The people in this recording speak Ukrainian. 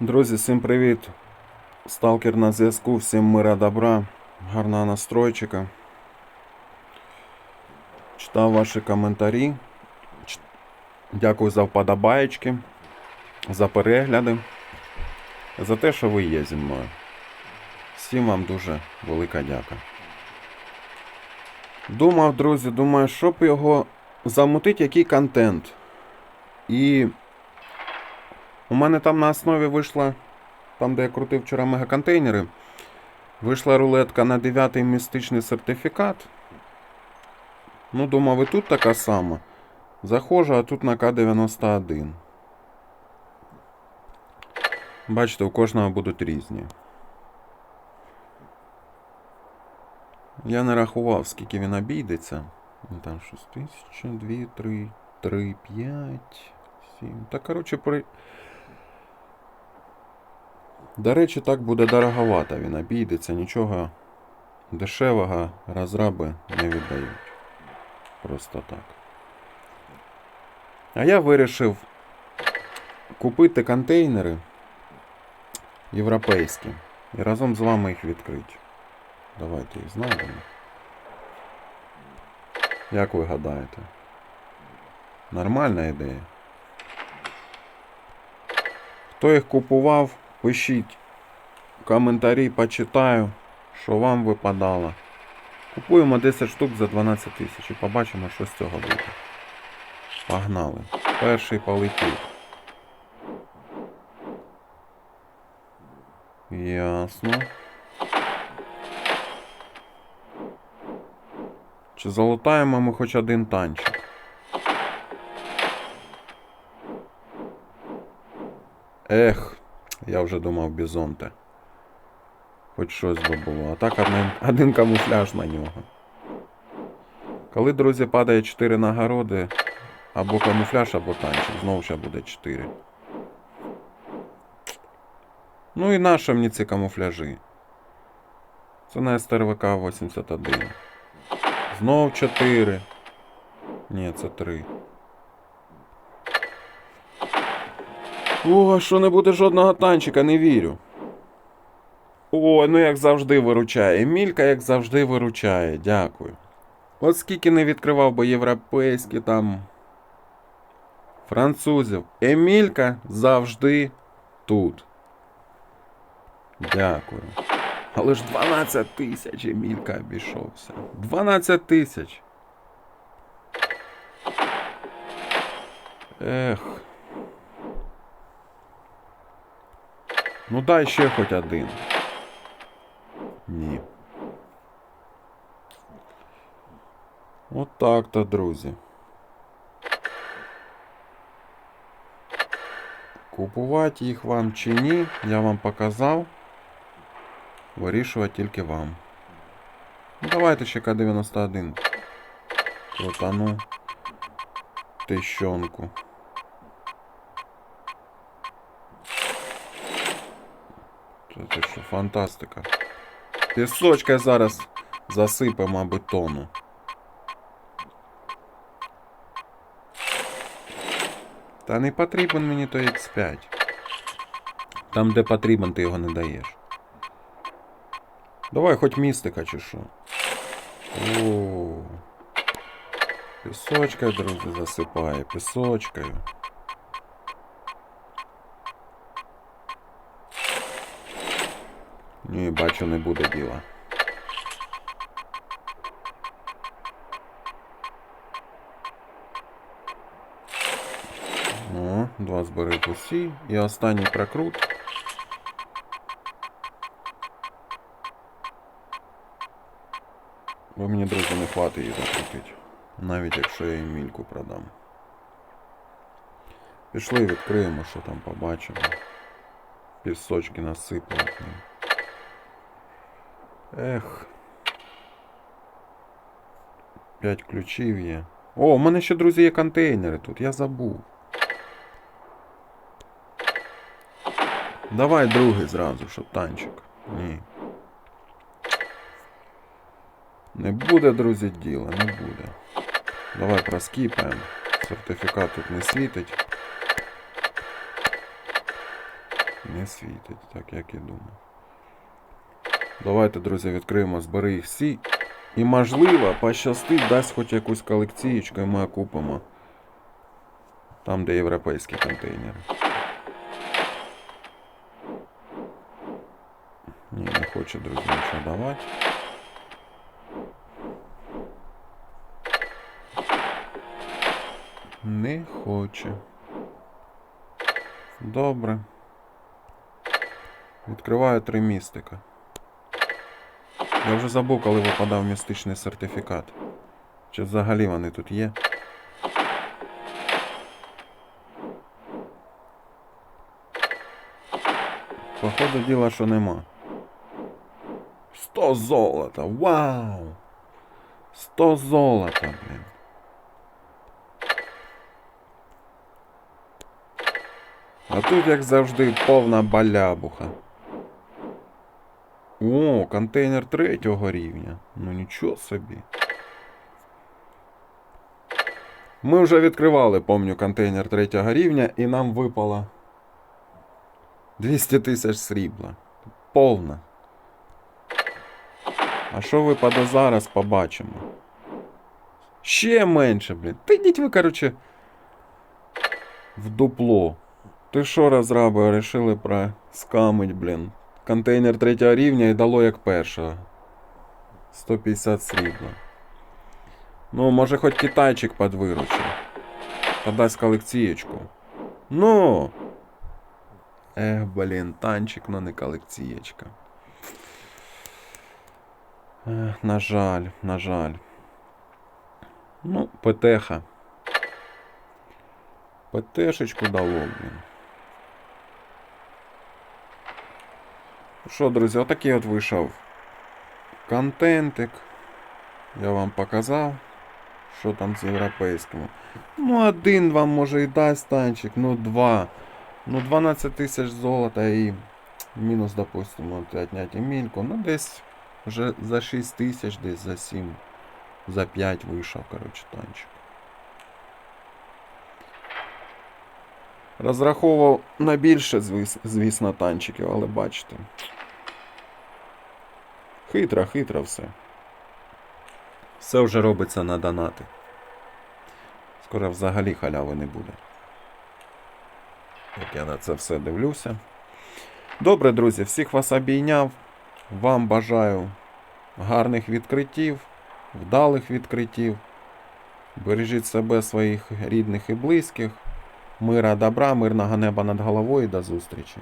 Друзі, всім привіт! Сталкер на зв'язку, всім мира добра, гарного настройчика. Читав ваші коментарі. Дякую за вподобаєчки, за перегляди, за те, що ви є зі мною. Всім вам дуже велика дяка. Думав, друзі, думаю, щоб його замутити, який контент. І у мене там на основі вийшла, там де я крутив вчора мегаконтейнери, вийшла рулетка на 9 містичний сертифікат. Ну, думав, і тут така сама. Заходжу, а тут на К91. Бачите, у кожного будуть різні. Я не рахував, скільки він обійдеться. Там щось тисяча, дві, три, три, п'ять, сім. Та коротше, при. До речі, так буде дороговато він обійдеться, нічого дешевого розраби не віддають. Просто так. А я вирішив купити контейнери європейські і разом з вами їх відкрити. Давайте їх знайдемо. Як ви гадаєте? Нормальна ідея. Хто їх купував, пишіть коментарі, почитаю, що вам випадало. Купуємо 10 штук за 12 тисяч і побачимо, що з цього буде. Погнали. Перший полетів. Ясно. Чи залутаємо ми хоч один танчик? Ех, я вже думав бізонте. Хоч щось би було. А так один, один камуфляж на нього. Коли, друзі, падає 4 нагороди, або камуфляж, або танчик. Знову ще буде 4. Ну і нащо мені ці камуфляжі? Це на СТРВК 81. Знов 4. Ні, це 3. О, що не буде жодного танчика, не вірю. О, ну як завжди виручає. Емілька, як завжди, виручає. Дякую. От скільки не відкривав би європейські там. Французів. Емілька завжди тут. Дякую. Але ж 12 тисяч Емілька обійшовся. 12 тисяч. Ех. Ну дай ще хоч один. Ні. От так то, друзі. Купувати їх вам чи ні, я вам показав. Вирішувати тільки вам. Ну, давайте ще К-91. Крутану. Тищонку. Це, що, фантастика. Пісочка зараз засипемо бетону. Та не потрібен мені той X5. Там, де потрібен, ти його не даєш. Давай хоч містика чи що. О. Пісочкою, друзі, засипає, пісочкою. Ні, бачу, не буде діла. О, два збери усі. І останній прокрут. Бо мені, друзі, не хватить її закрутити. Навіть якщо я їм мільку продам. Пішли, відкриємо, що там побачимо. Пісочки насипали. Ех. П'ять ключів є. О, у мене ще, друзі, є контейнери тут, я забув. Давай другий зразу, щоб танчик. Ні. Не буде, друзі, діла, не буде. Давай проскіпаємо. Сертифікат тут не світить. Не світить, так як і думав. Давайте, друзі, відкриємо, збери їх всі. І можливо, пощастить, дасть хоч якусь колекцієчку, і ми окупимо. Там, де європейські контейнери. Ні, не хоче, друзі, нічого давати. Не хоче. Добре. Відкриваю три містика. Я вже забув, коли випадав містичний сертифікат. Чи взагалі вони тут є? Походу діла, що нема. 100 золота! Вау! 100 золота, блін. А тут, як завжди, повна балябуха. О, контейнер третього рівня. Ну нічого собі. Ми вже відкривали, помню, контейнер третього рівня, і нам випало 200 тисяч срібла. Повна. А що випаде зараз, побачимо. Ще менше, блін. Та йдіть ви, короче, в дупло. Ти що, розраби, решили про скамить, блін. Контейнер третього рівня і дало як першого. 150 срібла. Ну, може хоч китайчик подвиручив. Подасть колекцієчку. Ну. Ех, блін, танчик, но не колекцієчка. Ех, на жаль, на жаль. Ну, ПТХа. ПТшечку дало, блін. Що, друзі, отакий от вийшов контентик. Я вам показав, що там з європейськими. Ну, один вам може і дасть танчик, ну два. Ну, 12 тисяч золота і мінус, допустимо, от отняти мільку. Ну, десь вже за 6 тисяч, десь за 7, за 5 вийшов, коротше, танчик. Розраховував на більше, звісно, танчиків, але бачите. Хитро, хитро все. Все вже робиться на донати. Скоро взагалі халяви не буде. Як я на це все дивлюся. Добре, друзі, всіх вас обійняв. Вам бажаю гарних відкриттів, вдалих відкриттів. Бережіть себе, своїх рідних і близьких. Мира, добра, мирного неба над головою до зустрічі.